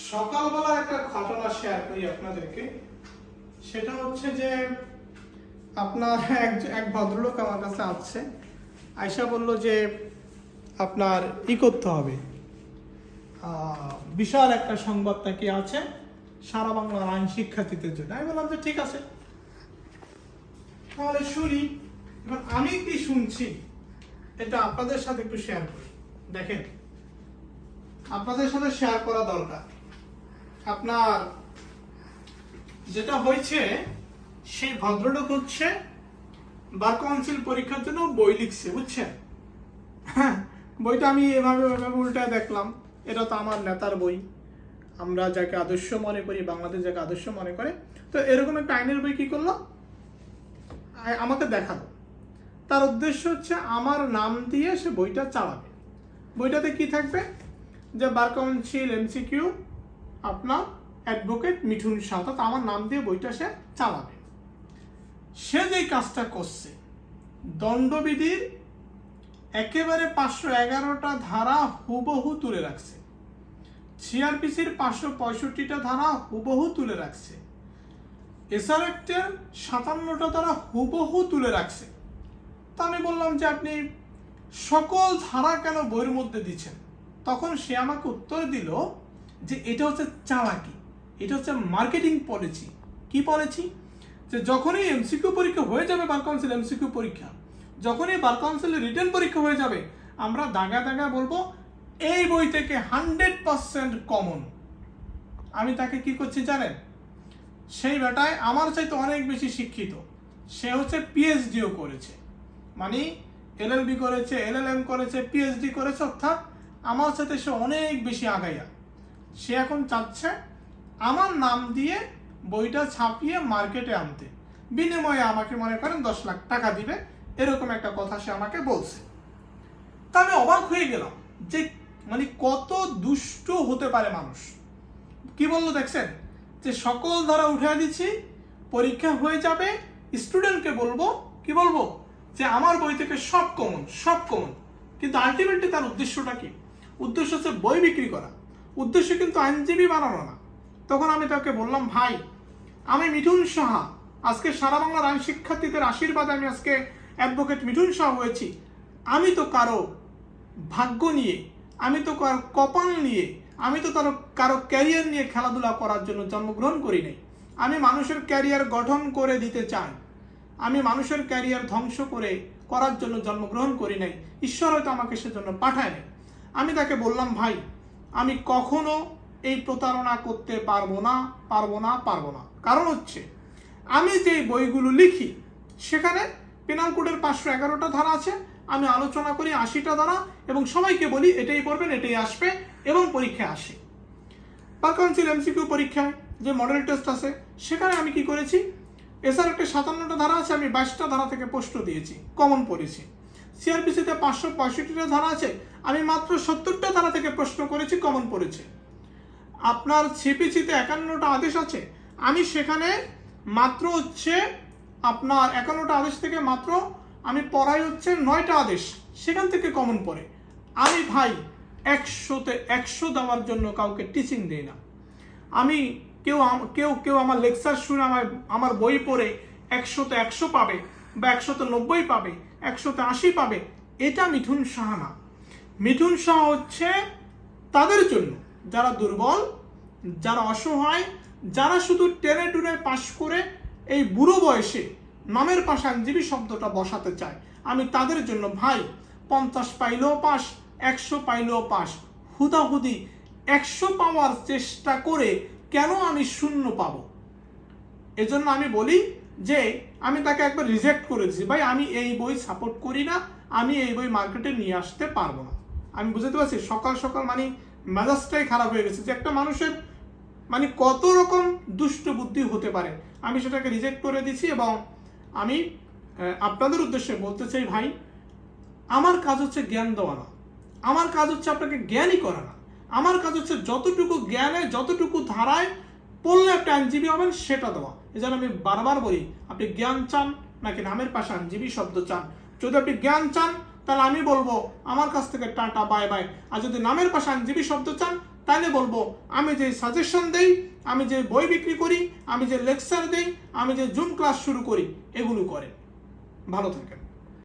সকালবেলা একটা ঘটনা শেয়ার করি আপনাদেরকে। সেটা হচ্ছে যে, আপনার এক এক ভদ্রলোক আমার কাছে আসছে। আয়সা বলল যে, আপনার ই করতে হবে। বিশাল একটা সংবাদ নাকি আছে, সারা বাংলার আইন শিক্ষার্থীদের জন্য। আমি বললাম যে, ঠিক আছে। তাহলে শুনি, এবার আমি কি শুনছি, এটা আপনাদের সাথে একটু শেয়ার করি। দেখেন, আপনাদের সাথে শেয়ার করা দরকার। আপনার যেটা হয়েছে, সেই ভদ্রলোক হচ্ছে বার কাউন্সিল পরীক্ষার জন্য বই লিখছে, বুঝছেন? হ্যাঁ বইটা আমি এভাবে এভাবে উল্টায় দেখলাম। এটা তো আমার নেতার বই। আমরা যাকে আদর্শ মনে করি, বাংলাদেশ যাকে আদর্শ মনে করে। তো এরকম একটা আইনের বই কি করল? আমাকে দেখাল। তার উদ্দেশ্য হচ্ছে আমার নাম দিয়ে সে বইটা চালাবে। বইটাতে কি থাকবে? যে বার কাউন্সিল এমসিকিউ আপনার অ্যাডভোকেট মিঠুন শাহ অর্থাৎ আমার নাম দিয়ে বইটা সে চালাবে। সে যে কাজটা করছে, দণ্ডবিধির একেবারে পাঁচশো এগারোটা ধারা হুবহু তুলে রাখছে। সিআরপিসির পাঁচশো পঁয়ষট্টিটা ধারা হুবহু তুলে রাখছে। এসআর অ্যাক্টের সাতান্নটা ধারা হুবহু তুলে রাখছে। তা আমি বললাম যে আপনি সকল ধারা কেন বইয়ের মধ্যে দিচ্ছেন? তখন সে আমাকে উত্তর দিল যে এটা হচ্ছে চালাকি, এটা হচ্ছে মার্কেটিং পলিসি কি পলিসি যে যখনই এমসিকিউ পরীক্ষা হয়ে যাবে বার কাউন্সিল এমসিকিউ পরীক্ষা, যখনই বার কাউন্সিলের রিটার্ন পরীক্ষা হয়ে যাবে, আমরা দাগা দাগা বলব, এই বই থেকে হান্ড্রেড পার্সেন্ট কমন আমি তাকে কি করছি জানেন? সেই বেটায় আমার চাইতে অনেক বেশি শিক্ষিত। সে হচ্ছে পিএইচডিও করেছে। মানে এলএলবি করেছে এলএলএম করেছে পিএইচডি করেছে, অর্থাৎ আমার সাথে সে অনেক বেশি আগাইয়া। সে এখন চাচ্ছে আমার নাম দিয়ে বইটা ছাপিয়ে মার্কেটে আনতে। বিনিময়ে আমাকে মনে করেন দশ লাখ টাকা দিবে, এরকম একটা কথা সে আমাকে বলছে। তা আমি অবাক হয়ে গেলাম যে মানে কত দুষ্ট হতে পারে মানুষ। কি বলল দেখছেন? যে সকল ধারা উঠে দিচ্ছি, পরীক্ষা হয়ে যাবে স্টুডেন্টকে বলব, কি বলব? যে আমার বই থেকে সব কমন সব কমন কিন্তু আলটিমেটলি তার উদ্দেশ্যটা কি? উদ্দেশ্য হচ্ছে বই বিক্রি করা। উদ্দেশ্য কিন্তু আইনজীবী বানানো না। তখন আমি তাকে বললাম, ভাই, আমি মিঠুন সাহা। আজকে সারা বাংলার আইন শিক্ষার্থীদের আশীর্বাদে আমি আজকে অ্যাডভোকেট মিঠুন সাহা হয়েছি। আমি তো কারও ভাগ্য নিয়ে, আমি তো কারও কপাল নিয়ে, আমি তো কারও কারও ক্যারিয়ার নিয়ে খেলাধুলা করার জন্য জন্মগ্রহণ করি নাই। আমি মানুষের ক্যারিয়ার গঠন করে দিতে চাই। আমি মানুষের ক্যারিয়ার ধ্বংস করে করার জন্য জন্মগ্রহণ করি নাই। ঈশ্বর হয়তো আমাকে সেজন্য পাঠায় নাই। আমি তাকে বললাম, ভাই আমি কখনো এই প্রতারণা করতে পারব না পারব না পারব না। কারণ হচ্ছে, আমি যে বইগুলো লিখি, সেখানে পেনাল কোডের পাঁচশো এগারোটা ধারা আছে, আমি আলোচনা করি আশিটা ধারা এবং সবাইকে বলি এটাই পড়বেন এটাই আসবে এবং পরীক্ষায় আসে। বার কাউন্সিল এমসিকিউ পরীক্ষায় যে মডেল টেস্ট আছে, সেখানে আমি কি করেছি এছাড়া একটা সাতান্নটা ধারা আছে, আমি বাইশটা ধারা থেকে প্রশ্ন দিয়েছি কমন পড়েছি। সিআরপিসিতে পাঁচশো পঁয়ষট্টিটা ধারা আছে। আমি মাত্র সত্তরটা ধারা থেকে প্রশ্ন করেছি কমন পড়েছে। আপনার সিপিসিতে একান্নটা আদেশ আছে। আমি সেখানে মাত্র হচ্ছে আপনার একান্নটা আদেশ থেকে মাত্র আমি পড়াই হচ্ছে নয়টা আদেশ। সেখান থেকে কমন পড়ে। আমি ভাই একশোতে একশো দেওয়ার জন্য কাউকে টিচিং দিই না। আমি কেউ কেউ কেউ আমার লেকচার শুনে আমার আমার বই পড়ে একশোতে একশো পাবে। বা একশোতে নব্বই পাবে, একশোতে আশি পাবে, এটা মিঠুন সাহা না। মিঠুন শাহ হচ্ছে তাদের জন্য যারা দুর্বল, যারা অসহায়, যারা শুধু টেনে টুনে পাশ করে এই বুড়ো বয়সে নামের পাশে আইনজীবী শব্দটা বসাতে চায়। আমি তাদের জন্য ভাই, পঞ্চাশ পাইলেও পাস, একশো পাইলেও পাস, হুদাহুদি, একশো পাওয়ার চেষ্টা করে কেন আমি শূন্য পাবো? এজন্য আমি বলি যে আমি তাকে একবার রিজেক্ট করে দিয়েছি ভাই, আমি এই বই সাপোর্ট করি না, আমি এই বই মার্কেটে নিয়ে আসতে পারব না। আমি বুঝতে পারছি, সকাল সকাল মানে মেজাজটাই খারাপ হয়ে গেছে যে একটা মানুষের মানে কত রকম দুষ্ট বুদ্ধি হতে পারে। আমি সেটাকে রিজেক্ট করে দিছি এবং আমি আপনাদের উদ্দেশ্যে বলতে চাই, ভাই, আমার কাজ হচ্ছে জ্ঞান দেওয়া না। আমার কাজ হচ্ছে আপনাকে জ্ঞানই করা না। আমার কাজ হচ্ছে যতটুকু জ্ঞানে, যতটুকু ধারায় পড়লে আপনি আইনজীবী হবেন, সেটা দেওয়া। এজন্য আমি বারবার বলি, আপনি জ্ঞান চান নাকি নামের পাশান জীবী শব্দ চান? যদি আপনি জ্ঞান চান, তাহলে আমি বলব, আমার কাছ থেকে টাটা, বাই বাই। আর যদি নামের পাশে আইনজীবী শব্দ চান, তাহলে বলব, আমি যে সাজেশন দেই, আমি যে বই বিক্রি করি, আমি যে লেকচার দেই, আমি যে জুম ক্লাস শুরু করি, এগুলো করে ভালো থাকেন।